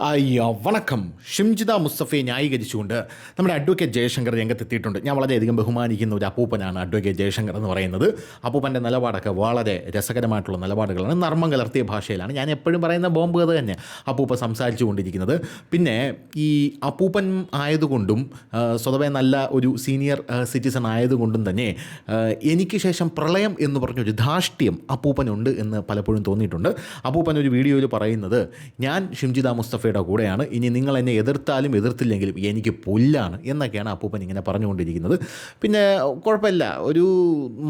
അയ്യോ വണക്കം. ഷിംജിത മുസ്തഫയെ ന്യായീകരിച്ചുകൊണ്ട് നമ്മുടെ അഡ്വക്കേറ്റ് ജയശങ്കർ രംഗത്തെത്തിയിട്ടുണ്ട്. ഞാൻ വളരെയധികം ബഹുമാനിക്കുന്ന ഒരു അപ്പൂപ്പനാണ് അഡ്വക്കേറ്റ് ജയശങ്കർ എന്ന് പറയുന്നത്. അപ്പൂപ്പന്റെ നിലപാടൊക്കെ വളരെ രസകരമായിട്ടുള്ള നിലപാടുകളാണ്. നർമ്മം കലർത്തിയ ഭാഷയിലാണ്. ഞാൻ എപ്പോഴും പറയുന്ന ബോംബ് കഥ തന്നെ അപ്പൂപ്പ സംസാരിച്ചു കൊണ്ടിരിക്കുന്നത്. പിന്നെ ഈ അപ്പൂപ്പൻ ആയതുകൊണ്ടും സ്വതവേ നല്ല ഒരു സീനിയർ സിറ്റിസൺ ആയതുകൊണ്ടും തന്നെ എനിക്ക് ശേഷം പ്രളയം എന്ന് പറഞ്ഞൊരു ധാഷ്ട്യം അപ്പൂപ്പനുണ്ട് എന്ന് പലപ്പോഴും തോന്നിയിട്ടുണ്ട്. അപ്പൂപ്പൻ ഒരു വീഡിയോയിൽ പറയുന്നത് ഞാൻ ഷിംജിത മുസ്തഫയുടെ കൂടെയാണ്. ഇനി നിങ്ങൾ എന്നെ എതിർത്താലും എതിർത്തില്ലെങ്കിലും എനിക്ക് പുല്ലാണ് എന്നൊക്കെയാണ് അപ്പൂപ്പൻ ഇങ്ങനെ പറഞ്ഞുകൊണ്ടിരിക്കുന്നത്. പിന്നെ കുഴപ്പമില്ല. ഒരു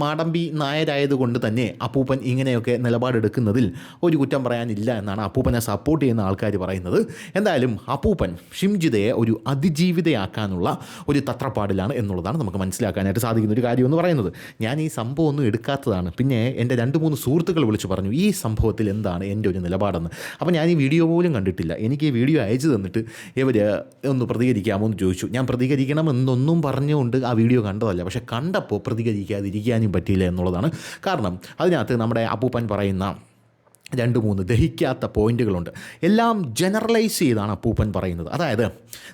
മാടമ്പി നായരായതുകൊണ്ട് തന്നെ അപ്പൂപ്പൻ ഇങ്ങനെയൊക്കെ നിലപാടെടുക്കുന്നതിൽ ഒരു കുറ്റം പറയാനില്ല എന്നാണ് അപ്പൂപ്പനെ സപ്പോർട്ട് ചെയ്യുന്ന ആൾക്കാർ പറയുന്നത്. എന്തായാലും അപ്പൂപ്പൻ ഷിംജിതയെ ഒരു അതിജീവിതയാക്കാനുള്ള ഒരു തത്രപ്പാടിലാണ് എന്നുള്ളതാണ് നമുക്ക് മനസ്സിലാക്കാനായിട്ട് സാധിക്കുന്ന ഒരു കാര്യം എന്ന് പറയുന്നത്. ഞാൻ ഈ സംഭവം ഒന്നും എടുക്കാത്തതാണ്. പിന്നെ എന്റെ രണ്ട് മൂന്ന് സുഹൃത്തുക്കൾ വിളിച്ച് പറഞ്ഞു ഈ സംഭവത്തിൽ എന്താണ് എന്റെ ഒരു നിലപാടെന്ന്? അപ്പോൾ ഞാൻ ഈ വീഡിയോ പോലും കണ്ടിട്ടില്ല. എനിക്ക് ഈ വീഡിയോ അയച്ചു തന്നിട്ട് ഇവർ ഒന്ന് പ്രതികരിക്കാമോ എന്ന് ചോദിച്ചു. ഞാൻ പ്രതികരിക്കണം എന്നൊന്നും പറഞ്ഞുകൊണ്ട് ആ വീഡിയോ കണ്ടതല്ല. പക്ഷേ കണ്ടപ്പോൾ പ്രതികരിക്കാതിരിക്കാനും പറ്റിയില്ല എന്നുള്ളതാണ് കാരണം. അതിനകത്ത് നമ്മുടെ അപ്പൂപ്പൻ പറയുന്ന രണ്ട് മൂന്ന് ദഹിക്കാത്ത പോയിന്റുകളുണ്ട്. എല്ലാം ജനറലൈസ് ചെയ്താണ് അപ്പൂപ്പൻ പറയുന്നത്. അതായത്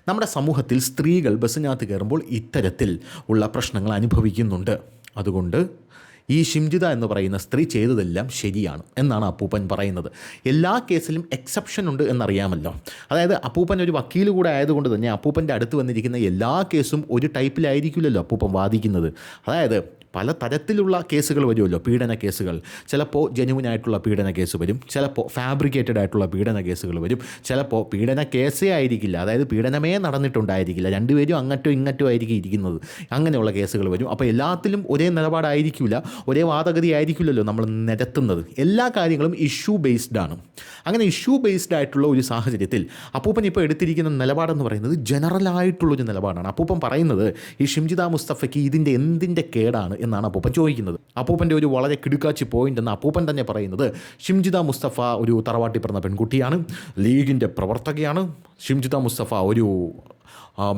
നമ്മുടെ സമൂഹത്തിൽ സ്ത്രീകൾ ബസ്സിനകത്ത് കയറുമ്പോൾ ഇത്തരത്തിൽ ഉള്ള പ്രശ്നങ്ങൾ അനുഭവിക്കുന്നുണ്ട്. അതുകൊണ്ട് ഈ ഷിംജിത എന്ന് പറയുന്ന സ്ത്രീ ചെയ്തതെല്ലാം ശരിയാണ് എന്നാണ് അപ്പൂപ്പൻ പറയുന്നത്. എല്ലാ കേസിലും എക്സെപ്ഷൻ ഉണ്ട് എന്നറിയാമല്ലോ. അതായത് അപ്പൂപ്പൻ ഒരു വക്കീൽ കൂടെ ആയതുകൊണ്ട് തന്നെ അപ്പൂപ്പന്റെ അടുത്ത് വന്നിരിക്കുന്ന എല്ലാ കേസും ഒരു ടൈപ്പിലായിരിക്കില്ലല്ലോ അപ്പൂപ്പൻ വാദിക്കുന്നത്. അതായത് പല തരത്തിലുള്ള കേസുകൾ വരുമല്ലോ പീഡന കേസുകൾ. ചിലപ്പോൾ ജെനുവിൻ ആയിട്ടുള്ള പീഡന കേസ് വരും ചിലപ്പോൾ ഫാബ്രിക്കേറ്റഡ് ആയിട്ടുള്ള പീഡന കേസുകൾ വരും ചിലപ്പോൾ പീഡന കേസേ ആയിരിക്കില്ല. അതായത് പീഡനമേ നടന്നിട്ടുണ്ടായിരിക്കില്ല. രണ്ടുപേരും അങ്ങോട്ടും ഇങ്ങോട്ടും ആയിരിക്കും ഇരിക്കുന്നത്. അങ്ങനെയുള്ള കേസുകൾ വരും. അപ്പോൾ എല്ലാത്തിലും ഒരേ നിലപാടായിരിക്കില്ല. ഒരേ വാദഗതി ആയിരിക്കില്ലല്ലോ നമ്മൾ നിരത്തുന്നത്. എല്ലാ കാര്യങ്ങളും ഇഷ്യൂ ബേസ്ഡ് ആണ്. അങ്ങനെ ഇഷ്യൂ ബേസ്ഡ് ആയിട്ടുള്ള ഒരു സാഹചര്യത്തിൽ അപ്പൂപ്പൻ ഇപ്പോൾ എടുത്തിരിക്കുന്ന നിലപാടെന്ന് പറയുന്നത് ജനറൽ ആയിട്ടുള്ളൊരു നിലപാടാണ്. അപ്പൂപ്പൻ പറയുന്നത് ഈ ഷിംജിത മുസ്തഫയ്ക്ക് ഇതിന്റെ എന്തിന്റെ കേടാണ് എന്നാണ് അപ്പൂപ്പൻ ചോദിക്കുന്നത്. അപ്പൂപ്പന്റെ ഒരു വളരെ കിടുക്കാച്ചി പോയിന്റ് എന്ന് അപ്പൂപ്പൻ തന്നെ പറയുന്നത് ഷിംജിത മുസ്തഫ ഒരു തറവാട്ടി പിറന്ന പെൺകുട്ടിയാണ് ലീഗിന്റെ പ്രവർത്തകയാണ്. ഷിംജിത മുസ്തഫ ഒരു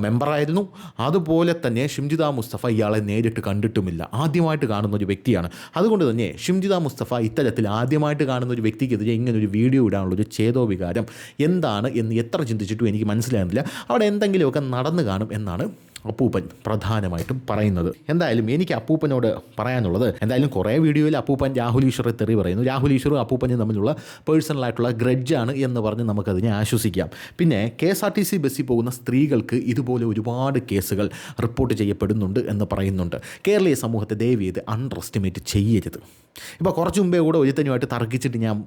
മെമ്പറായിരുന്നു അതുപോലെ തന്നെ ഷിംജിത മുസ്തഫ ഇയാളെ നേരിട്ട് കണ്ടിട്ടുമില്ല. ആദ്യമായിട്ട് കാണുന്ന ഒരു വ്യക്തിയാണ്. അതുകൊണ്ട് തന്നെ ഷിംജിത മുസ്തഫ ഇത്തരത്തിൽ ആദ്യമായിട്ട് കാണുന്ന ഒരു വ്യക്തിക്കെതിരെ ഇങ്ങനെ ഒരു വീഡിയോ ഇടാനുള്ള ഒരു ചേതോ വികാരം എന്താണ് എന്ന് എത്ര ചിന്തിച്ചിട്ടും എനിക്ക് മനസ്സിലാകുന്നില്ല. അവിടെ എന്തെങ്കിലുമൊക്കെ നടന്നു കാണും എന്നാണ് അപ്പൂപ്പൻ പ്രധാനമായിട്ടും പറയുന്നത്. എന്തായാലും എനിക്ക് അപ്പൂപ്പനോട് പറയാനുള്ളത് എന്തായാലും കുറേ വീഡിയോയിൽ അപ്പൂപ്പൻ രാഹുൽ ഈശ്വറെ തെറി പറയുന്നു. രാഹുൽ ഈശ്വറും അപ്പൂപ്പനും തമ്മിലുള്ള പേഴ്സണലായിട്ടുള്ള ഗ്രഡ്ജാണ് എന്ന് പറഞ്ഞ് നമുക്കതിനെ ആശ്വസിക്കാം. പിന്നെ K S R T C ബസ്സിൽ പോകുന്ന സ്ത്രീകൾക്ക് ഇതുപോലെ ഒരുപാട് കേസുകൾ റിപ്പോർട്ട് ചെയ്യപ്പെടുന്നുണ്ട് എന്ന് പറയുന്നുണ്ട്. കേരളീയ സമൂഹത്തെ ദയവ് ചെയ്ത് അണ്ടർ എസ്റ്റിമേറ്റ് ചെയ്യരുത്. ഇപ്പോൾ കുറച്ച് മുമ്പേ കൂടെ ഒരുത്തനുമായിട്ട് തർക്കിച്ചിട്ട് ഞാൻ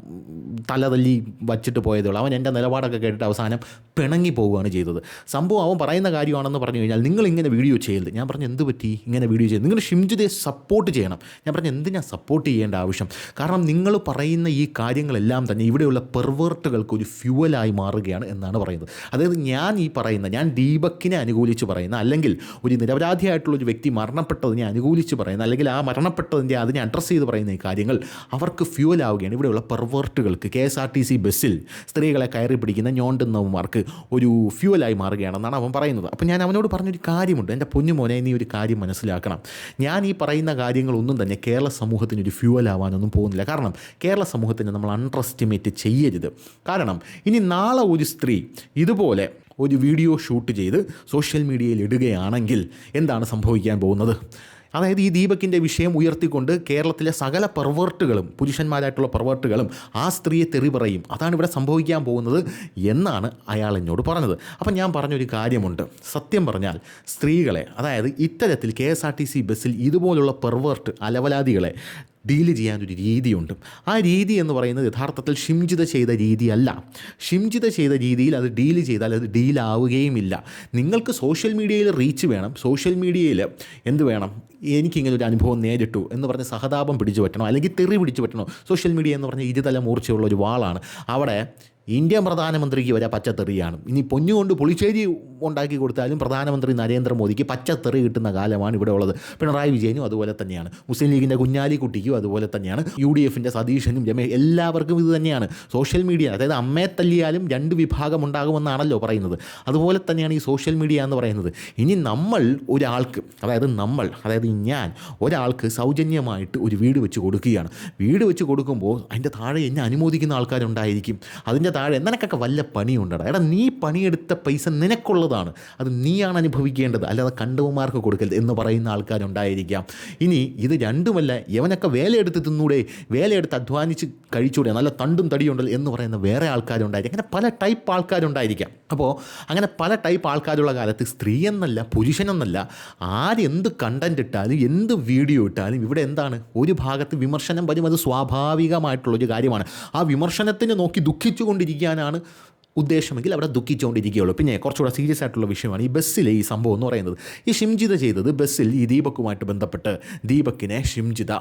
തലതല്ലി വച്ചിട്ട് പോയതേ ഉള്ളൂ. അവൻ എന്റെ നിലപാടൊക്കെ കേട്ടിട്ട് അവസാനം പിണങ്ങി പോവുകയാണ് ചെയ്തത്. സംഭവം അവൻ പറയുന്ന കാര്യമാണെന്ന് പറഞ്ഞു കഴിഞ്ഞാൽ നിങ്ങൾ ഇങ്ങനെ വീഡിയോ ചെയ്യരുത്. ഞാൻ പറഞ്ഞു എന്ത് പറ്റി? ഇങ്ങനെ വീഡിയോ ചെയ്യുന്നത് നിങ്ങൾ ഷിംജിതയെ സപ്പോർട്ട് ചെയ്യണം. ഞാൻ പറഞ്ഞു എന്തിനാ സപ്പോർട്ട് ചെയ്യേണ്ട ആവശ്യം? കാരണം നിങ്ങൾ പറയുന്ന ഈ കാര്യങ്ങളെല്ലാം തന്നെ ഇവിടെയുള്ള പെർവേർട്ടുകൾക്ക് ഒരു ഫ്യൂവലായി മാറുകയാണ് എന്നാണ് പറയുന്നത്. അതായത് ഞാൻ ഈ പറയുന്ന ഞാൻ ദീപക്കിനെ അനുകൂലിച്ച് പറയുന്ന അല്ലെങ്കിൽ ഒരു നിരപരാധിയായിട്ടുള്ള ഒരു വ്യക്തി മരണപ്പെട്ടതിനെ അനുകൂലിച്ച് പറയുന്ന അല്ലെങ്കിൽ ആ മരണപ്പെട്ടതിന്റെ അതിനെ അഡ്രസ്സ് ചെയ്ത് പറയുന്ന ഈ കാര്യങ്ങൾ അവർക്ക് ഫ്യൂവലാവുകയാണ് ഇവിടെയുള്ള പെർവേർട്ടുകൾക്ക് K S R T C ബസ്സിൽ സ്ത്രീകളെ കയറി പിടിക്കുന്ന ഞോണ്ടുന്നവന്മാർക്ക് ഒരു ഫ്യൂവലായി മാറുകയാണെന്നാണ് അവൻ പറയുന്നത്. അപ്പോൾ ഞാൻ അവനോട് പറഞ്ഞൊരു കാര്യമുണ്ട്. എന്റെ പൊന്നുമോനെ നീ ഒരു കാര്യം മനസ്സിലാക്കണം. ഞാൻ ഈ പറയുന്ന കാര്യങ്ങളൊന്നും തന്നെ കേരള സമൂഹത്തിന് ഒരു ഫ്യൂവലാവാനൊന്നും പോകുന്നില്ല. കാരണം കേരള സമൂഹത്തിന് നമ്മൾ അണ്ടർ എസ്റ്റിമേറ്റ് ചെയ്യരുത്. കാരണം ഇനി നാളെ ഒരു സ്ത്രീ ഇതുപോലെ ഒരു വീഡിയോ ഷൂട്ട് ചെയ്ത് സോഷ്യൽ മീഡിയയിൽ ഇടുകയാണെങ്കിൽ എന്താണ് സംഭവിക്കാൻ പോകുന്നത്? അതായത് ഈ ദീപക്കിന്റെ വിഷയം ഉയർത്തിക്കൊണ്ട് കേരളത്തിലെ സകല പെർവേർട്ടുകളും പുരുഷന്മാരായിട്ടുള്ള പെർവേർട്ടുകളും ആ സ്ത്രീയെ തെറി പറയും അതാണ് ഇവിടെ സംഭവിക്കാൻ പോകുന്നത് എന്നാണ് അയാൾ എന്നോട് പറഞ്ഞത്. അപ്പം ഞാൻ പറഞ്ഞൊരു കാര്യമുണ്ട്. സത്യം പറഞ്ഞാൽ സ്ത്രീകളെ അതായത് ഇത്തരത്തിൽ K S R T C ബസ്സിൽ ഇതുപോലുള്ള പെർവേർട്ട് അലവലാദികളെ ഡീൽ ചെയ്യാനൊരു രീതിയുണ്ട്. ആ രീതി എന്ന് പറയുന്നത് യഥാർത്ഥത്തിൽ ഷിംജിത ചെയ്ത രീതിയല്ല. ഷിംജിത ചെയ്ത രീതിയിൽ അത് ഡീൽ ചെയ്താൽ അത് ഡീലാവുകയുമില്ല. നിങ്ങൾക്ക് സോഷ്യൽ മീഡിയയിൽ റീച്ച് വേണം. സോഷ്യൽ മീഡിയയിൽ എന്ത് വേണം? എനിക്കിങ്ങനെ ഒരു അനുഭവം നേരിട്ടു എന്ന് പറഞ്ഞ് സഹതാപം പിടിച്ചു പറ്റണോ? അല്ലെങ്കിൽ തെറി പിടിച്ചു പറ്റണോ? സോഷ്യൽ മീഡിയ എന്ന് പറഞ്ഞ ഇരുതല മൂർച്ചയുള്ള ഒരു വാളാണ്. അവിടെ ഇന്ത്യൻ പ്രധാനമന്ത്രിക്ക് വരെ പച്ചത്തെറിയാണ്. ഇനി പൊന്നുകൊണ്ട് പുളിശ്ശേരി ഉണ്ടാക്കി കൊടുത്താലും പ്രധാനമന്ത്രി നരേന്ദ്രമോദിക്ക് പച്ചത്തെറി കിട്ടുന്ന കാലമാണ് ഇവിടെ ഉള്ളത്. പിണറായി വിജയനും അതുപോലെ തന്നെയാണ്. മുസ്ലിം ലീഗിന്റെ കുഞ്ഞാലിക്കുട്ടിക്കും അതുപോലെ തന്നെയാണ്. യു ഡി എഫിന്റെ സതീശനും രമേ എല്ലാവർക്കും ഇത് തന്നെയാണ്. സോഷ്യൽ മീഡിയ അതായത് അമ്മയെ തല്ലിയാലും രണ്ട് വിഭാഗം ഉണ്ടാകുമെന്നാണല്ലോ പറയുന്നത്. അതുപോലെ തന്നെയാണ് ഈ സോഷ്യൽ മീഡിയ എന്ന് പറയുന്നത്. ഇനി നമ്മൾ ഒരാൾക്ക് അതായത് നമ്മൾ അതായത് ഞാൻ ഒരാൾക്ക് സൗജന്യമായിട്ട് ഒരു വീട് വെച്ച് കൊടുക്കുകയാണ്. വീട് വെച്ച് കൊടുക്കുമ്പോൾ അതിന്റെ താഴെ എന്നെ അനുമോദിക്കുന്ന ആൾക്കാരുണ്ടായിരിക്കും. അതിന്റെ താഴെ നിനക്കൊക്കെ വല്ല പണിയുണ്ടടാ. എടാ നീ പണിയെടുത്ത പൈസ നിനക്കുള്ളതാണ്. അത് നീയാണ് അനുഭവിക്കേണ്ടത്. അല്ലാതെ കണ്ടവന്മാർക്ക് കൊടുക്കരുത് എന്ന് പറയുന്ന ആൾക്കാരുണ്ടായിരിക്കാം. ഇനി ഇത് രണ്ടുമല്ല യവനൊക്കെ വേലയെടുത്ത് തിന്നൂടെ. വേലയെടുത്ത് അധ്വാനിച്ച് കഴിച്ചൂടെ. നല്ല തണ്ടും തടിയുണ്ടല്ലോ എന്ന് പറയുന്ന വേറെ ആൾക്കാരുണ്ടായിരിക്കും. അങ്ങനെ പല ടൈപ്പ് ആൾക്കാരുണ്ടായിരിക്കാം. അപ്പോൾ അങ്ങനെ പല ടൈപ്പ് ആൾക്കാരുള്ള കാലത്ത് സ്ത്രീ എന്നല്ല പുരുഷനെന്നല്ല ആരെന്ത് കണ്ടന്റ് ഇട്ടാലും എന്ത് വീഡിയോ ഇട്ടാലും ഇവിടെ എന്താണ്? ഒരു ഭാഗത്ത് വിമർശനം വരും. അത് സ്വാഭാവികമായിട്ടുള്ളൊരു കാര്യമാണ്. ആ വിമർശനത്തിന് നോക്കി ദുഃഖിച്ചുകൊണ്ടിരിക്കാനാണ് ഉദ്ദേശമെങ്കിൽ അവിടെ ദുഃഖിച്ചുകൊണ്ടിരിക്കുകയുള്ളൂ. പിന്നെ കുറച്ചുകൂടെ സീരിയസ് ആയിട്ടുള്ള വിഷയമാണ് ഈ ബസ്സിലെ ഈ സംഭവം എന്ന് പറയുന്നത്. ഈ ഷിംജിത ചെയ്തത് ബസ്സിൽ ഈ ദീപക്കുമായിട്ട് ബന്ധപ്പെട്ട് ദീപക്കിനെ ഷിംജിത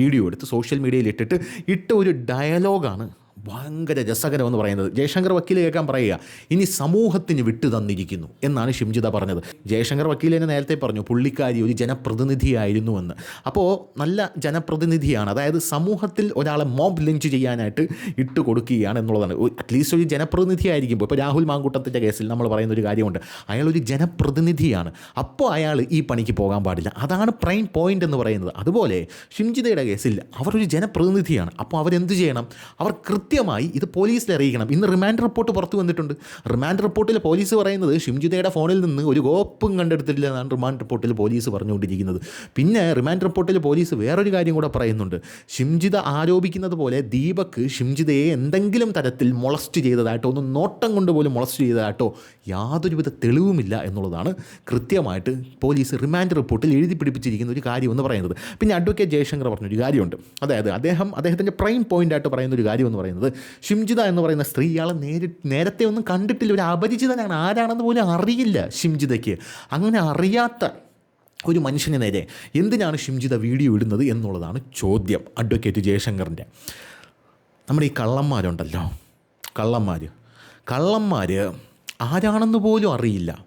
വീഡിയോ എടുത്ത് സോഷ്യൽ മീഡിയയിൽ ഇട്ടിട്ട് ഇട്ട ഒരു ഡയലോഗാണ് ഭയങ്കര രസകരമെന്ന് പറയുന്നത്. ജയശങ്കർ വക്കീൽ കേൾക്കാൻ പറയുക ഇനി സമൂഹത്തിന് വിട്ടു തന്നിരിക്കുന്നു എന്നാണ് ഷിംജിത പറഞ്ഞത്. ജയശങ്കർ വക്കീൽ തന്നെ നേരത്തെ പറഞ്ഞു പുള്ളിക്കാരി ഒരു ജനപ്രതിനിധിയായിരുന്നു എന്ന് അപ്പോൾ നല്ല ജനപ്രതിനിധിയാണ്. അതായത് സമൂഹത്തിൽ ഒരാളെ മോബ് ലിഞ്ച് ചെയ്യാനായിട്ട് ഇട്ട് കൊടുക്കുകയാണ് എന്നുള്ളതാണ്. അറ്റ്ലീസ്റ്റ് ഒരു ജനപ്രതിനിധി ആയിരിക്കുമ്പോൾ ഇപ്പോൾ രാഹുൽ മാങ്കൂട്ടത്തിന്റെ കേസിൽ നമ്മൾ പറയുന്ന ഒരു കാര്യമുണ്ട്. അയാൾ ഒരു ജനപ്രതിനിധിയാണ്. അപ്പോൾ അയാൾ ഈ പണിക്ക് പോകാൻ പാടില്ല. അതാണ് പ്രൈം പോയിന്റ് എന്ന് പറയുന്നത്. അതുപോലെ ഷിംജിതയുടെ കേസിൽ അവരൊരു ജനപ്രതിനിധിയാണ്. അപ്പോൾ അവരെന്ത് ചെയ്യണം? അവർ കൃത്യമായി ഇത് പോലീസിൽ അറിയിക്കണം. ഇന്ന് റിമാൻഡ് റിപ്പോർട്ട് പുറത്തു വന്നിട്ടുണ്ട്. റിമാൻഡ് റിപ്പോർട്ടിൽ പോലീസ് പറയുന്നത് ഷിംജിതയുടെ ഫോണിൽ നിന്ന് ഒരു ഗോപ്പും കണ്ടെടുത്തിട്ടില്ല എന്നാണ് റിമാൻഡ് റിപ്പോർട്ടിൽ പോലീസ് പറഞ്ഞുകൊണ്ടിരിക്കുന്നത്. പിന്നെ റിമാൻഡ് റിപ്പോർട്ടിൽ പോലീസ് വേറൊരു കാര്യം കൂടെ പറയുന്നുണ്ട്. ഷിംജിത ആരോപിക്കുന്നത് പോലെ ദീപക് ഷിംജിതയെ എന്തെങ്കിലും തരത്തിൽ മൊളസ്റ്റ് ചെയ്തതായിട്ടോ ഒന്ന് നോട്ടം കൊണ്ട് പോലും മൊളസ്റ്റ് ചെയ്തതായിട്ടോ യാതൊരുവിധ തെളിവുമില്ല എന്നുള്ളതാണ് കൃത്യമായിട്ട് പോലീസ് റിമാൻഡ് റിപ്പോർട്ടിൽ എഴുതി പിടിപ്പിച്ചിരിക്കുന്ന ഒരു കാര്യം എന്ന് പറയുന്നത്. പിന്നെ അഡ്വക്കേറ്റ് ജയശങ്കർ പറഞ്ഞൊരു കാര്യമുണ്ട്. അതായത് അദ്ദേഹം അദ്ദേഹത്തിന്റെ പ്രൈം പോയിന്റായിട്ട് പറയുന്ന ഒരു കാര്യം എന്ന് പറയുന്നത് ഷിംജിത എന്ന് പറയുന്ന സ്ത്രീ ഇയാളെ നേരി നേരത്തെ ഒന്നും കണ്ടിട്ടില്ല. ഒരു അപരിചിതനാണ്. ആരാണെന്ന് പോലും അറിയില്ല ഷിംജിതയ്ക്ക്. അങ്ങനെ അറിയാത്ത ഒരു മനുഷ്യന് നേരെ എന്തിനാണ് ഷിംജിത വീഡിയോ ഇടുന്നത് എന്നുള്ളതാണ് ചോദ്യം. അഡ്വക്കേറ്റ് ജയശങ്കറിന്റെ. നമ്മുടെ ഈ കള്ളന്മാരുണ്ടല്ലോ. കള്ളന്മാർ കള്ളന്മാർ ആരാണെന്ന് പോലും അറിയില്ല.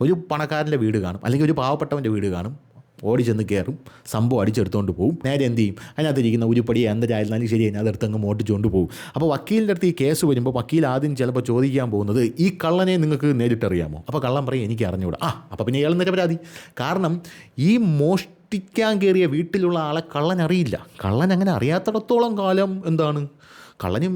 ഒരു പണക്കാരന്റെ വീട് കാണും. അല്ലെങ്കിൽ ഒരു പാവപ്പെട്ടവന്റെ വീട് കാണും. ഓടി ചെന്ന് കയറും. സംഭവം അടിച്ചെടുത്തുകൊണ്ട് പോകും നേരെ എന്ത് ചെയ്യും? അതിനകത്തിരിക്കുന്ന ഉരുപ്പടി എന്തായാലും ശരി അതിനകത്ത് അങ്ങ് മോട്ടിച്ചുകൊണ്ട് പോകും അപ്പോൾ വക്കീലിന്റെ അടുത്ത് ഈ കേസ് വരുമ്പോൾ വക്കീൽ ആദ്യം ചിലപ്പോൾ ചോദിക്കാൻ പോകുന്നത് ഈ കള്ളനെ നിങ്ങൾക്ക് നേരിട്ടറിയാമോ? അപ്പോൾ കള്ളൻ പറയും എനിക്ക് അറിഞ്ഞുകൂടാ ആ അപ്പോൾ പിന്നെ ഇയാൾ നിരപരാധി കാരണം ഈ മോഷ്ടിക്കാൻ കയറിയ വീട്ടിലുള്ള ആളെ കള്ളൻ അറിയില്ല കള്ളൻ അങ്ങനെ അറിയാത്തിടത്തോളം കാലം എന്താണ്? കള്ളനും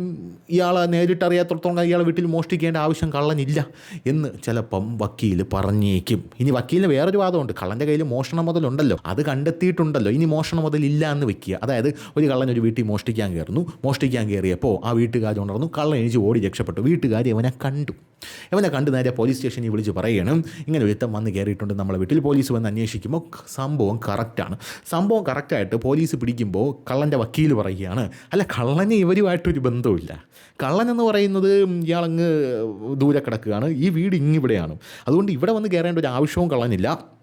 ഇയാളെ നേരിട്ടറിയാത്തടത്തോളം ഇയാളെ വീട്ടിൽ മോഷ്ടിക്കേണ്ട ആവശ്യം കള്ളനില്ല എന്ന് ചിലപ്പം വക്കീൽ പറഞ്ഞേക്കും. ഇനി വക്കീലിന് വേറൊരു വാദമുണ്ട്. കള്ളന്റെ കയ്യിൽ മോഷണ മുതലുണ്ടല്ലോ. അത് കണ്ടെത്തിയിട്ടുണ്ടല്ലോ. ഇനി മോഷണ മുതലില്ല എന്ന് വെക്കുക. അതായത് ഒരു കള്ളൻ ഒരു വീട്ടിൽ മോഷ്ടിക്കാൻ കയറുന്നു. മോഷ്ടിക്കാൻ കയറിയപ്പോൾ ആ വീട്ടുകാർ ഉണർന്നു. കള്ളൻ എനിക്ക് ഓടി രക്ഷപ്പെട്ടു. വീട്ടുകാർ അവനെ കണ്ടു. അവനെ കണ്ട് നേരെ പോലീസ് സ്റ്റേഷനിൽ വിളിച്ച് പറയണം. ഇങ്ങനെ ഒരുത്തം വന്ന് കയറിയിട്ടുണ്ട് നമ്മളെ വീട്ടിൽ. പോലീസ് വന്ന് അന്വേഷിക്കുമ്പോൾ സംഭവം കറക്റ്റാണ് സംഭവം കറക്റ്റായിട്ട് പോലീസ് പിടിക്കുമ്പോൾ കള്ളന്റെ വക്കീൽ പറയുകയാണ്. അല്ല കള്ളന് ഇവരുമായിട്ടൊരു ബന്ധവുമില്ല. കള്ളൻ എന്ന് പറയുന്നത് ഇയാളങ്ങ് ദൂരെ കിടക്കുകയാണ്. ഈ വീട് ഇങ്ങിവിടെയാണ്. അതുകൊണ്ട് ഇവിടെ വന്ന് കയറേണ്ട ഒരു ആവശ്യവും കള്ളനില്ല.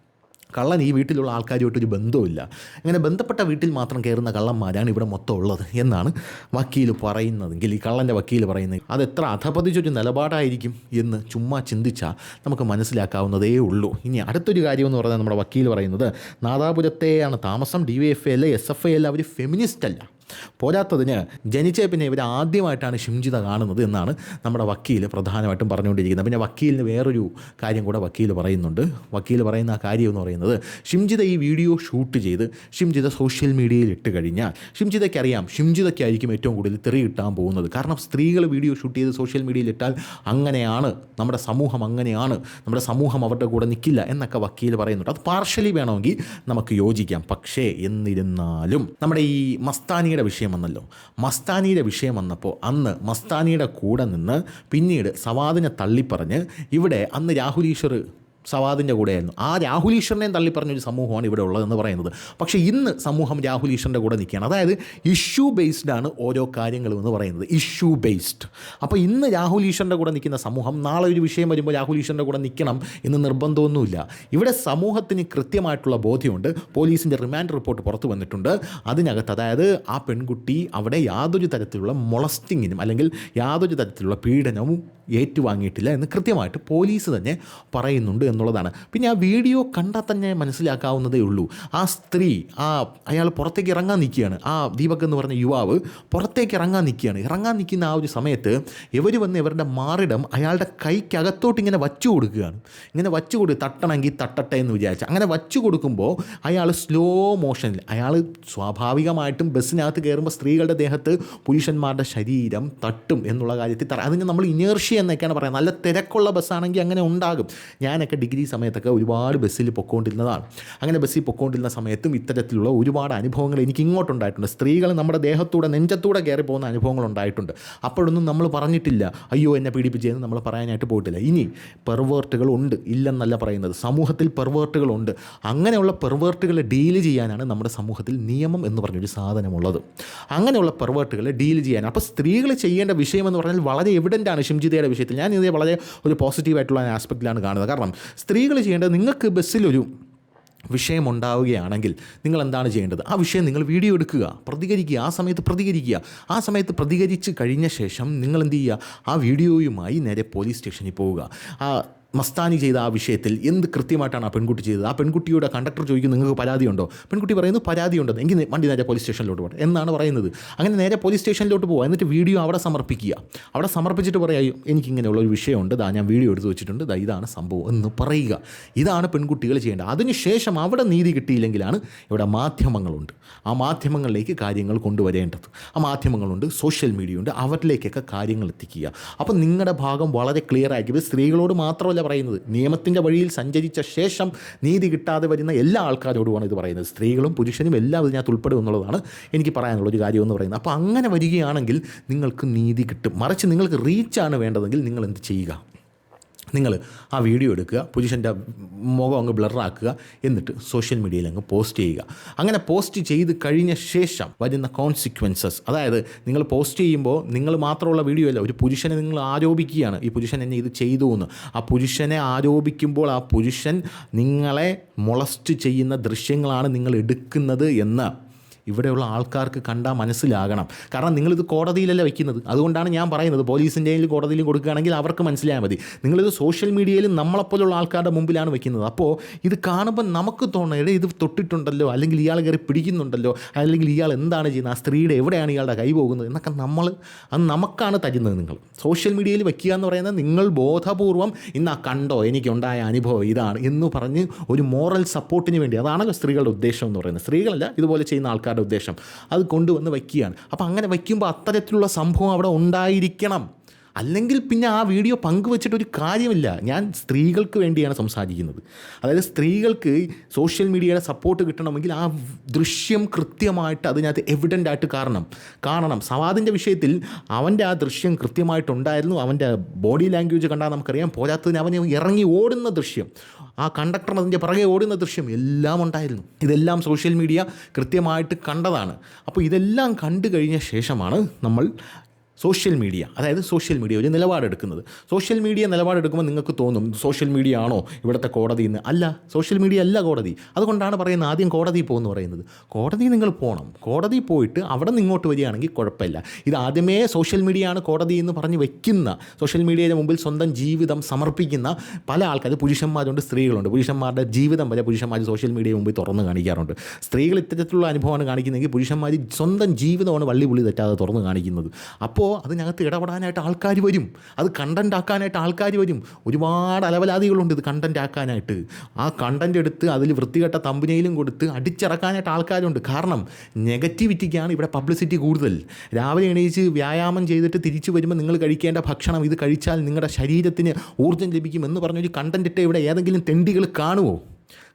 കള്ളൻ ഈ വീട്ടിലുള്ള ആൾക്കാരുമായിട്ടൊരു ബന്ധവുമില്ല. അങ്ങനെ ബന്ധപ്പെട്ട വീട്ടിൽ മാത്രം കയറുന്ന കള്ളന്മാരാണ് ഇവിടെ മൊത്തം ഉള്ളത് എന്നാണ് വക്കീൽ പറയുന്നതെങ്കിൽ ഈ കള്ളന്റെ വക്കീൽ പറയുന്നത് അത് എത്ര അധപതിച്ചൊരു നിലപാടായിരിക്കും എന്ന് ചുമ്മാ ചിന്തിച്ചാൽ നമുക്ക് മനസ്സിലാക്കാവുന്നതേ ഉള്ളൂ. ഇനി അടുത്തൊരു കാര്യം എന്ന് പറഞ്ഞാൽ നമ്മുടെ വക്കീൽ പറയുന്നത് നാദാപുരത്തെയാണ് താമസം. ഡി വൈ എഫ് എ അല്ല എസ് എഫ് ഐ അല്ല അവർ ഫെമിനിസ്റ്റ് അല്ല. പോരാത്തതിന് ജനിച്ചേ പിന്നെ ഇവർ ആദ്യമായിട്ടാണ് ഷിംജിത കാണുന്നത് എന്നാണ് നമ്മുടെ വക്കീൽ പ്രധാനമായിട്ടും പറഞ്ഞുകൊണ്ടിരിക്കുന്നത്. പിന്നെ വക്കീലിന് വേറൊരു കാര്യം കൂടെ വക്കീൽ പറയുന്നുണ്ട്. വക്കീൽ പറയുന്ന ആ കാര്യം എന്ന് പറയുന്നത് ഷിംജിത ഈ വീഡിയോ ഷൂട്ട് ചെയ്ത് ഷിംജിത സോഷ്യൽ മീഡിയയിൽ ഇട്ട് കഴിഞ്ഞാൽ ഷിംജിതയ്ക്ക് അറിയാം ഷിംജിതയ്ക്കായിരിക്കും ഏറ്റവും കൂടുതൽ തെറി കിട്ടാൻ പോകുന്നത്. കാരണം സ്ത്രീകൾ വീഡിയോ ഷൂട്ട് ചെയ്ത് സോഷ്യൽ മീഡിയയിൽ ഇട്ടാൽ അങ്ങനെയാണ് നമ്മുടെ സമൂഹം അങ്ങനെയാണ് നമ്മുടെ സമൂഹം അവരുടെ കൂടെ നിൽക്കില്ല എന്നൊക്കെ വക്കീൽ പറയുന്നുണ്ട്. അത് പാർഷ്യലി വേണമെങ്കിൽ നമുക്ക് യോജിക്കാം. പക്ഷേ എന്നിരുന്നാലും നമ്മുടെ ഈ മസ്താനിയുടെ വിഷയം വന്നല്ലോ മസ്താനിയുടെ വിഷയം വന്നപ്പോൾ അന്ന് മസ്താനിയുടെ കൂടെ നിന്ന് പിന്നീട് സവാദിനെ തള്ളിപ്പറഞ്ഞ് ഇവിടെ അന്ന് രാഹുൽ ഈശ്വർ സവാദിന്റെ കൂടെയായിരുന്നു. ആ രാഹുൽ ഈശ്വറിനെയും തള്ളിപ്പറഞ്ഞൊരു സമൂഹമാണ് ഇവിടെ ഉള്ളതെന്ന് പറയുന്നത്. പക്ഷേ ഇന്ന് സമൂഹം രാഹുൽ ഈശ്വറിന്റെ കൂടെ നിൽക്കുകയാണ്. അതായത് ഇഷ്യൂ ബേസ്ഡ് ആണ് ഓരോ കാര്യങ്ങളും എന്ന് പറയുന്നത്. ഇഷ്യൂ ബേസ്ഡ് അപ്പോൾ ഇന്ന് രാഹുൽ ഈശ്വറിന്റെ കൂടെ നിൽക്കുന്ന സമൂഹം നാളെ ഒരു വിഷയം വരുമ്പോൾ രാഹുൽ ഈശ്വറിന്റെ കൂടെ നിൽക്കണം എന്ന് നിർബന്ധമൊന്നുമില്ല. ഇവിടെ സമൂഹത്തിന് കൃത്യമായിട്ടുള്ള ബോധ്യമുണ്ട്. പോലീസിന്റെ റിമാൻഡ് റിപ്പോർട്ട് പുറത്തു വന്നിട്ടുണ്ട്. അതിനകത്ത് അതായത് ആ പെൺകുട്ടി അവിടെ യാതൊരു തരത്തിലുള്ള മൊളസ്റ്റിങ്ങിനും അല്ലെങ്കിൽ യാതൊരു തരത്തിലുള്ള പീഡനവും ഏറ്റുവാങ്ങിയിട്ടില്ല എന്ന് കൃത്യമായിട്ട് പോലീസ് തന്നെ പറയുന്നുണ്ട് എന്നുള്ളതാണ്. പിന്നെ ആ വീഡിയോ കണ്ടാൽ തന്നെ മനസ്സിലാക്കാവുന്നതേ ഉള്ളൂ. ആ സ്ത്രീ ആ അയാൾ പുറത്തേക്ക് ഇറങ്ങാൻ നിൽക്കുകയാണ്. ആ ദീപക് എന്ന് പറഞ്ഞ യുവാവ് പുറത്തേക്ക് ഇറങ്ങാൻ നിൽക്കുകയാണ്. ഇറങ്ങാൻ നിൽക്കുന്ന ആ ഒരു സമയത്ത് ഇവർ വന്ന് ഇവരുടെ മാറിടം അയാളുടെ കൈക്കകത്തോട്ട് ഇങ്ങനെ വച്ചു കൊടുക്കുകയാണ്. ഇങ്ങനെ വച്ചു കൊടു തട്ടണമെങ്കിൽ തട്ടട്ടെ എന്ന് വിചാരിച്ചു. അങ്ങനെ വച്ചു കൊടുക്കുമ്പോൾ അയാൾ സ്ലോ മോഷനിൽ അയാൾ സ്വാഭാവികമായിട്ടും ബസ്സിനകത്ത് കയറുമ്പോൾ സ്ത്രീകളുടെ ദേഹത്ത് പുരുഷന്മാരുടെ ശരീരം തട്ടും എന്നുള്ള കാര്യത്തിൽ തറ അതിന് നമ്മൾ ഇനേർഷ്യ എന്നൊക്കെയാണ് പറയുന്നത്. നല്ല തിരക്കുള്ള ബസ്സാണെങ്കിൽ അങ്ങനെ ഉണ്ടാകും. ഞാനൊക്കെ ഡിഗ്രി സമയത്തൊക്കെ ഒരുപാട് ബസ്സിൽ പൊക്കോണ്ടിരുന്നതാണ്. അങ്ങനെ ബസ്സിൽ പൊക്കോണ്ടിരുന്ന സമയത്തും ഇത്തരത്തിലുള്ള ഒരുപാട് അനുഭവങ്ങൾ എനിക്ക് ഇങ്ങോട്ടുണ്ടായിട്ടുണ്ട് സ്ത്രീകൾ നമ്മുടെ ദേഹത്തൂടെ നെഞ്ചത്തൂടെ കയറി പോകുന്ന അനുഭവങ്ങൾ ഉണ്ടായിട്ടുണ്ട്. അപ്പോഴൊന്നും നമ്മൾ പറഞ്ഞിട്ടില്ല അയ്യോ എന്നെ പീഡിപ്പിച്ചതെന്ന് നമ്മൾ പറയാനായിട്ട് പോയിട്ടില്ല. ഇനി പെർവേർട്ടുകൾ ഉണ്ട് ഇല്ലെന്നല്ല പറയുന്നത്. സമൂഹത്തിൽ പെർവേർട്ടുകളുണ്ട് അങ്ങനെയുള്ള പെർവേർട്ടുകളെ ഡീൽ ചെയ്യാനാണ് നമ്മുടെ സമൂഹത്തിൽ നിയമം എന്ന് പറഞ്ഞൊരു സാധനമുള്ളത്. അങ്ങനെയുള്ള പെർവേർട്ടുകളെ ഡീൽ ചെയ്യാൻ അപ്പോൾ സ്ത്രീകൾ ചെയ്യേണ്ട വിഷയം എന്ന് പറഞ്ഞാൽ വളരെ എവിഡന്റ് ആണ് ഷിംജിതയുടെ വിഷയത്തിൽ. ഞാൻ ഇത് വളരെ ഒരു പോസിറ്റീവായിട്ടുള്ള ആസ്പെക്റ്റിലാണ് കാണുന്നത്. കാരണം സ്ത്രീകൾ ചെയ്യേണ്ടത് നിങ്ങൾക്ക് ബസ്സിലൊരു വിഷയം ഉണ്ടാവുകയാണെങ്കിൽ നിങ്ങൾ എന്താണ് ചെയ്യേണ്ടത്? ആ വിഷയം നിങ്ങൾ വീഡിയോ എടുക്കുക പ്രതികരിക്കുക ആ സമയത്ത് പ്രതികരിക്കുക. ആ സമയത്ത് പ്രതികരിച്ച് കഴിഞ്ഞ ശേഷം നിങ്ങൾ എന്ത് ചെയ്യുക? ആ വീഡിയോയുമായി നേരെ പോലീസ് സ്റ്റേഷനിൽ പോവുക. ആ മസ്താനി ചെയ്ത ആ വിഷയത്തിൽ എന്ത് കൃത്യമായിട്ടാണ് ആ പെൺകുട്ടി ചെയ്തത്? ആ പെൺകുട്ടിയുടെ കണ്ടക്ടർ ചോദിക്കും നിങ്ങൾക്ക് പരാതിയുണ്ടോ? പെൺകുട്ടി പറയുന്നു പരാതിയുണ്ടെന്ന് എങ്കിൽ വണ്ടി നേരെ പോലീസ് സ്റ്റേഷനിലോട്ട് പോകട്ടെ എന്നാണ് പറയുന്നത്. അങ്ങനെ നേരെ പോലീസ് സ്റ്റേഷനിലോട്ട് പോകുക എന്നിട്ട് വീഡിയോ അവിടെ സമർപ്പിക്കുക. അവിടെ സമർപ്പിച്ചിട്ട് പറയാം എനിക്കിങ്ങനെയുള്ള ഒരു വിഷയമുണ്ട്. ദാ ഞാൻ വീഡിയോ എടുത്ത് വെച്ചിട്ടുണ്ട്. ദാ ഇതാണ് സംഭവം എന്ന് പറയുക. ഇതാണ് പെൺകുട്ടികൾ ചെയ്യേണ്ടത്. അതിനുശേഷം അവിടെ നീതി കിട്ടിയില്ലെങ്കിലാണ് ഇവിടെ മാധ്യമങ്ങളുണ്ട്. ആ മാധ്യമങ്ങളിലേക്ക് കാര്യങ്ങൾ കൊണ്ടുവരേണ്ടത്. ആ മാധ്യമങ്ങളുണ്ട് സോഷ്യൽ മീഡിയ ഉണ്ട്. അവരിലേക്കൊക്കെ കാര്യങ്ങൾ എത്തിക്കുക. അപ്പം നിങ്ങളുടെ ഭാഗം വളരെ ക്ലിയർ ആക്കി സ്ത്രീകളോട് മാത്രമല്ല പറയുന്നത്? നിയമത്തിന്റെ വഴിയിൽ സഞ്ചരിച്ച ശേഷം നീതി കിട്ടാതെ വരുന്ന എല്ലാ ആൾക്കാരോടുമാണ് ഇത് പറയുന്നത്. സ്ത്രീകളും പുരുഷനും എല്ലാം ഇതിനകത്ത് ഉൾപ്പെടും എന്നുള്ളതാണ് എനിക്ക് പറയാനുള്ള ഒരു കാര്യം എന്ന് പറയുന്നത്. അപ്പോൾ അങ്ങനെ വരികയാണെങ്കിൽ നിങ്ങൾക്ക് നീതി കിട്ടും. മറിച്ച് നിങ്ങൾക്ക് റീച്ചാണ് വേണ്ടതെങ്കിൽ നിങ്ങൾ എന്ത് ചെയ്യുക? നിങ്ങൾ ആ വീഡിയോ എടുക്കുക പുരുഷന്റെ മുഖം അങ്ങ് ബ്ലറാക്കുക എന്നിട്ട് സോഷ്യൽ മീഡിയയിൽ അങ്ങ് പോസ്റ്റ് ചെയ്യുക. അങ്ങനെ പോസ്റ്റ് ചെയ്ത് കഴിഞ്ഞ ശേഷം വരുന്ന കോൺസിക്വൻസസ് അതായത് നിങ്ങൾ പോസ്റ്റ് ചെയ്യുമ്പോൾ നിങ്ങൾ മാത്രമുള്ള വീഡിയോ അല്ല ഒരു പുരുഷനെ നിങ്ങൾ ആരോപിക്കുകയാണ്. ഈ പുരുഷൻ എന്നെ ഇത് ചെയ്തു എന്ന്. ആ പുരുഷനെ ആരോപിക്കുമ്പോൾ ആ പുരുഷൻ നിങ്ങളെ മൊളസ്റ്റ് ചെയ്യുന്ന ദൃശ്യങ്ങളാണ് നിങ്ങൾ എടുക്കുന്നത് എന്ന്. ഇവിടെയുള്ള ആൾക്കാർക്ക് കണ്ടാൽ മനസ്സിലാകണം. കാരണം നിങ്ങളിത് കോടതിയിലല്ല വയ്ക്കുന്നത് അതുകൊണ്ടാണ് ഞാൻ പറയുന്നത് പോലീസിന്റെയും കോടതിയിലും കൊടുക്കുകയാണെങ്കിൽ അവർക്ക് മനസ്സിലായാൽ മതി. നിങ്ങളിത് സോഷ്യൽ മീഡിയയിലും നമ്മളെപ്പോലുള്ള ആൾക്കാരുടെ മുമ്പിലാണ് വയ്ക്കുന്നത് അപ്പോൾ ഇത് കാണുമ്പോൾ നമുക്ക് തോന്നണം ഇത് തൊട്ടിട്ടുണ്ടല്ലോ അല്ലെങ്കിൽ ഇയാൾ കയറി പിടിക്കുന്നുണ്ടല്ലോ അല്ലെങ്കിൽ ഇയാൾ എന്താണ് ചെയ്യുന്നത്? ആ സ്ത്രീയുടെ എവിടെയാണ് ഇയാളുടെ കൈ പോകുന്നത്? എന്നൊക്കെ നമ്മൾ അത് നമുക്കാണ് തരുന്നത് നിങ്ങൾ. സോഷ്യൽ മീഡിയയിൽ വയ്ക്കുക എന്ന് പറയുന്നത് നിങ്ങൾ ബോധപൂർവം ഇന്നാ കണ്ടോ എനിക്കുണ്ടായ അനുഭവം ഇതാണ് എന്ന് പറഞ്ഞ് ഒരു മോറൽ സപ്പോർട്ടിന് വേണ്ടി. അതാണല്ലോ സ്ത്രീകളുടെ ഉദ്ദേശം എന്ന് പറയുന്നത്. സ്ത്രീകളല്ല ഇതുപോലെ ചെയ്യുന്ന ആൾക്കാരുടെ ഉദ്ദേശം. അത് കൊണ്ടുവന്ന് വയ്ക്കുകയാണ്. അപ്പോൾ അങ്ങനെ വയ്ക്കുമ്പോൾ അത്തരത്തിലുള്ള സംഭവം അവിടെ ഉണ്ടായിരിക്കണം. അല്ലെങ്കിൽ പിന്നെ ആ വീഡിയോ പങ്കുവച്ചിട്ട് ഒരു കാര്യമില്ല. ഞാൻ സ്ത്രീകൾക്ക് വേണ്ടിയാണ് സംസാരിക്കുന്നത്. അതായത് സ്ത്രീകൾക്ക് സോഷ്യൽ മീഡിയയുടെ സപ്പോർട്ട് കിട്ടണമെങ്കിൽ ആ ദൃശ്യം കൃത്യമായിട്ട് അതിനകത്ത് എവിഡന്റ് ആയിട്ട് കാരണം കാണണം. സവാദിന്റെ വിഷയത്തിൽ അവന്റെ ആ ദൃശ്യം കൃത്യമായിട്ടുണ്ടായിരുന്നു. അവന്റെ ബോഡി ലാംഗ്വേജ് കണ്ടാൽ നമുക്കറിയാം. പോരാത്തതിന് അവൻ ഇറങ്ങി ഓടുന്ന ദൃശ്യം. ആ കണ്ടക്ടർ അതിന്റെ പുറകെ ഓടുന്ന ദൃശ്യം എല്ലാം ഉണ്ടായിരുന്നു. ഇതെല്ലാം സോഷ്യൽ മീഡിയ കൃത്യമായിട്ട് കണ്ടതാണ്. അപ്പോൾ ഇതെല്ലാം കണ്ടു കഴിഞ്ഞ ശേഷമാണ് നമ്മൾ സോഷ്യൽ മീഡിയ അതായത് സോഷ്യൽ മീഡിയ ഒരു നിലപാടെടുക്കുന്നത്. സോഷ്യൽ മീഡിയ നിലപാടെടുക്കുമ്പോൾ നിങ്ങൾക്ക് തോന്നും സോഷ്യൽ മീഡിയ ആണോ ഇവിടുത്തെ കോടതി എന്ന്? അല്ല സോഷ്യൽ മീഡിയ അല്ല കോടതി. അതുകൊണ്ടാണ് പറയുന്നത് ആദ്യം കോടതി പോകുമെന്ന് പറയുന്നത്. കോടതി നിങ്ങൾ പോകണം കോടതി പോയിട്ട് അവിടെ നിന്ന് ഇങ്ങോട്ട് വരികയാണെങ്കിൽ കുഴപ്പമില്ല. ഇത് ആദ്യമേ സോഷ്യൽ മീഡിയ ആണ് കോടതി എന്ന് പറഞ്ഞ് വെക്കുന്ന സോഷ്യൽ മീഡിയയുടെ മുമ്പിൽ സ്വന്തം ജീവിതം സമർപ്പിക്കുന്ന പല ആൾക്കാർ പുരുഷന്മാരുണ്ട് സ്ത്രീകളുണ്ട്. പുരുഷന്മാരുടെ ജീവിതം വരെ പുരുഷന്മാർ സോഷ്യൽ മീഡിയ മുമ്പിൽ തുറന്ന് കാണിക്കാറുണ്ട്. സ്ത്രീകൾ ഇത്തരത്തിലുള്ള അനുഭവമാണ് കാണിക്കുന്നതെങ്കിൽ പുരുഷന്മാർ സ്വന്തം ജീവിതമാണ് വള്ളി പുള്ളി തെറ്റാതെ തുറന്ന് കാണിക്കുന്നത്. അപ്പോൾ അതിനകത്ത് ഇടപെടാനായിട്ട് ആൾക്കാർ വരും. അത് കണ്ടന്റ് ആക്കാനായിട്ട് ആൾക്കാർ വരും. ഒരുപാട് അലവലാതികളുണ്ട് ഇത് കണ്ടന്റ് ആക്കാനായിട്ട്. ആ കണ്ടന്റ് എടുത്ത് അതിൽ വൃത്തികെട്ട തമ്പനയിലും കൊടുത്ത് അടിച്ചിറക്കാനായിട്ട് ആൾക്കാരുണ്ട്. കാരണം നെഗറ്റിവിറ്റിക്കാണ് ഇവിടെ പബ്ലിസിറ്റി കൂടുതൽ. രാവിലെ എണീച്ച് വ്യായാമം ചെയ്തിട്ട് തിരിച്ചു വരുമ്പോൾ നിങ്ങൾ കഴിക്കേണ്ട ഭക്ഷണം ഇത് കഴിച്ചാൽ നിങ്ങളുടെ ശരീരത്തിന് ഊർജം ലഭിക്കും എന്ന് പറഞ്ഞൊരു കണ്ടന്റിട്ട് ഇവിടെ ഏതെങ്കിലും തെണ്ടികൾ കാണുമോ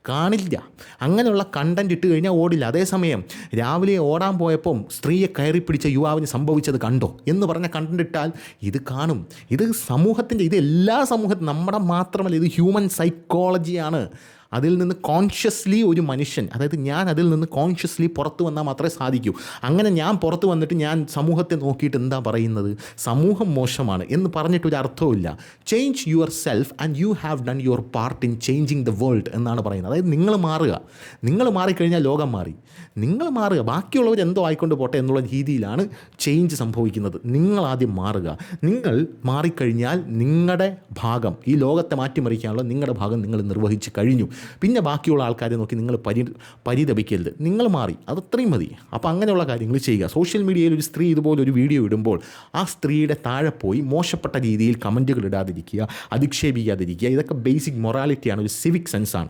കാണില്ല. അങ്ങനെയുള്ള കണ്ടന്റ് ഇട്ട് കഴിഞ്ഞാൽ ഓടില്ല. അതേസമയം രാവിലെ ഓടാൻ പോയപ്പം സ്ത്രീയെ കയറി പിടിച്ച യുവാവിന് സംഭവിച്ചത് കണ്ടോ? എന്ന് പറഞ്ഞ കണ്ടന്റ് ഇട്ടാൽ ഇത് കാണും. ഇത് സമൂഹത്തിന്റെ ഇത് എല്ലാ സമൂഹത്തിനും നമ്മുടെ മാത്രമല്ല ഇത് ഹ്യൂമൻ സൈക്കോളജിയാണ് അതിൽ നിന്ന് കോൺഷ്യസ്ലി ഒരു മനുഷ്യൻ അതായത് ഞാൻ അതിൽ നിന്ന് കോൺഷ്യസ്ലി പുറത്തു വന്നാൽ മാത്രമേ സാധിക്കൂ. അങ്ങനെ ഞാൻ പുറത്ത് വന്നിട്ട് ഞാൻ സമൂഹത്തെ നോക്കിയിട്ട് എന്താ പറയുന്നത്? സമൂഹം മോശമാണ് എന്ന് പറഞ്ഞിട്ട് ഒരു അർത്ഥവുമില്ല change yourself and you have done your part in changing the world എന്നാണ് പറയുന്നത്. അതായത് നിങ്ങൾ മാറുക. നിങ്ങൾ മാറിക്കഴിഞ്ഞാൽ ലോകം മാറി. നിങ്ങൾ മാറുക. ബാക്കിയുള്ളവർ എന്തോ ആയിക്കൊണ്ട് പോട്ടെ എന്നുള്ള രീതിയിലാണ് ചേഞ്ച് സംഭവിക്കുന്നത്. നിങ്ങൾ ആദ്യം മാറുക. നിങ്ങൾ മാറിക്കഴിഞ്ഞാൽ നിങ്ങളുടെ ഭാഗം ഈ ലോകത്തെ മാറ്റിമറിക്കാനുള്ള നിങ്ങളുടെ ഭാഗം നിങ്ങൾ നിർവഹിച്ച് കഴിഞ്ഞു. പിന്നെ ബാക്കിയുള്ള ആൾക്കാരെ നോക്കി നിങ്ങൾ പരി പരിതപിക്കരുത്. നിങ്ങൾ മാറി അതത്രയും മതി. അപ്പോൾ അങ്ങനെയുള്ള കാര്യങ്ങൾ ചെയ്യുക. സോഷ്യൽ മീഡിയയിൽ ഒരു സ്ത്രീ ഇതുപോലൊരു വീഡിയോ ഇടുമ്പോൾ ആ സ്ത്രീയുടെ താഴെ പോയി മോശപ്പെട്ട രീതിയിൽ കമന്റുകൾ ഇടാതിരിക്കുക അധിക്ഷേപിക്കാതിരിക്കുക ഇതൊക്കെ ബേസിക് മൊറാലിറ്റിയാണ് ഒരു സിവിക് സെൻസാണ്.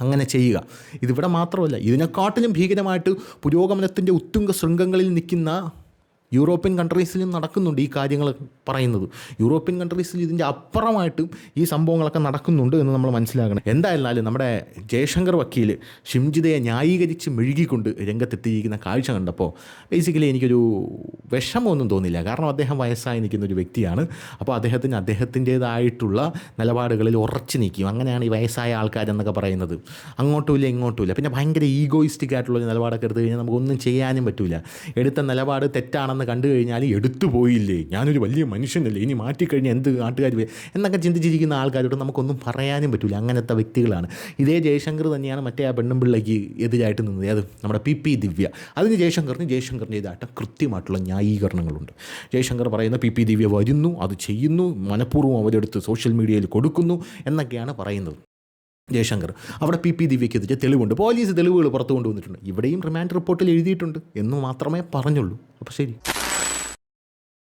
അങ്ങനെ ചെയ്യുക. ഇതിവിടെ മാത്രമല്ല ഇതിനെക്കാട്ടിലും ഭീകരമായിട്ട് പുരോഗമനത്തിന്റെ ഉത്തുംഗ ശൃംഗങ്ങളിൽ നിൽക്കുന്ന യൂറോപ്യൻ കൺട്രീസിലും നടക്കുന്നുണ്ട് ഈ കാര്യങ്ങൾ പറയുന്നത്. യൂറോപ്യൻ കൺട്രീസിൽ ഇതിന്റെ അപ്പുറമായിട്ടും ഈ സംഭവങ്ങളൊക്കെ നടക്കുന്നുണ്ട് എന്ന് നമ്മൾ മനസ്സിലാക്കണം എന്തായിരുന്നാലും നമ്മുടെ ജയശങ്കർ വക്കീൽ ഷിംജിതയെ ന്യായീകരിച്ച് മെഴുകിക്കൊണ്ട് രംഗത്തെത്തിയിരിക്കുന്ന കാഴ്ച കണ്ടപ്പോൾ ബേസിക്കലി എനിക്കൊരു വിഷമമൊന്നും തോന്നില്ല കാരണം അദ്ദേഹം വയസ്സായി നിൽക്കുന്ന ഒരു വ്യക്തിയാണ്. അപ്പോൾ അദ്ദേഹത്തിന് അദ്ദേഹത്തിന്റേതായിട്ടുള്ള നിലപാടുകളിൽ ഉറച്ചു നിൽക്കും. അങ്ങനെയാണ് ഈ വയസ്സായ ആൾക്കാരെന്നൊക്കെ പറയുന്നത്. അങ്ങോട്ടുമില്ല ഇങ്ങോട്ടുമില്ല. പിന്നെ ഭയങ്കര ഈഗോയിസ്റ്റിക് ആയിട്ടുള്ള ഒരു നിലപാടൊക്കെ എടുത്തു കഴിഞ്ഞാൽ നമുക്കൊന്നും ചെയ്യാനും പറ്റില്ല എടുത്ത നിലപാട് തെറ്റാണെന്ന് കണ്ടു കഴിഞ്ഞാൽ എടുത്തു പോയില്ലേ? ഞാനൊരു വലിയ മനുഷ്യനല്ലേ ഇനി മാറ്റിക്കഴിഞ്ഞാൽ എന്ത് നാട്ടുകാർ എന്നൊക്കെ ചിന്തിച്ചിരിക്കുന്ന ആൾക്കാരോട് നമുക്കൊന്നും പറയാനും പറ്റില്ല അങ്ങനത്തെ വ്യക്തികളാണ്. ഇതേ ജയശങ്കർ തന്നെയാണ് മറ്റേ ആ പെണ്ണും പിള്ളയ്ക്ക് എതിരായിട്ട് നിന്നത്. അത് നമ്മുടെ പി പി ദിവ്യ. അതിന് ജയശങ്കറിന് ജയശങ്കറിന്റെ ഇതായിട്ട് കൃത്യമായിട്ടുള്ള ന്യായീകരണങ്ങളുണ്ട്. ജയശങ്കർ പറയുന്ന പി പി ദിവ്യ വരുന്നു അത് ചെയ്യുന്നു മനഃപൂർവം അവരെടുത്ത് സോഷ്യൽ മീഡിയയിൽ കൊടുക്കുന്നു എന്നൊക്കെയാണ് പറയുന്നത്. ജയശങ്കർ. അവിടെ പി പി ദിവ്യക്കെതിരെ തെളിവുണ്ട്. പോലീസ് തെളിവുകൾ പുറത്തു കൊണ്ടുവന്നിട്ടുണ്ട്. ഇവിടെയും റിമാൻഡ് റിപ്പോർട്ടിൽ എഴുതിയിട്ടുണ്ട്. എന്ന് മാത്രമേ പറഞ്ഞുള്ളൂ. അപ്പോൾ ശരി.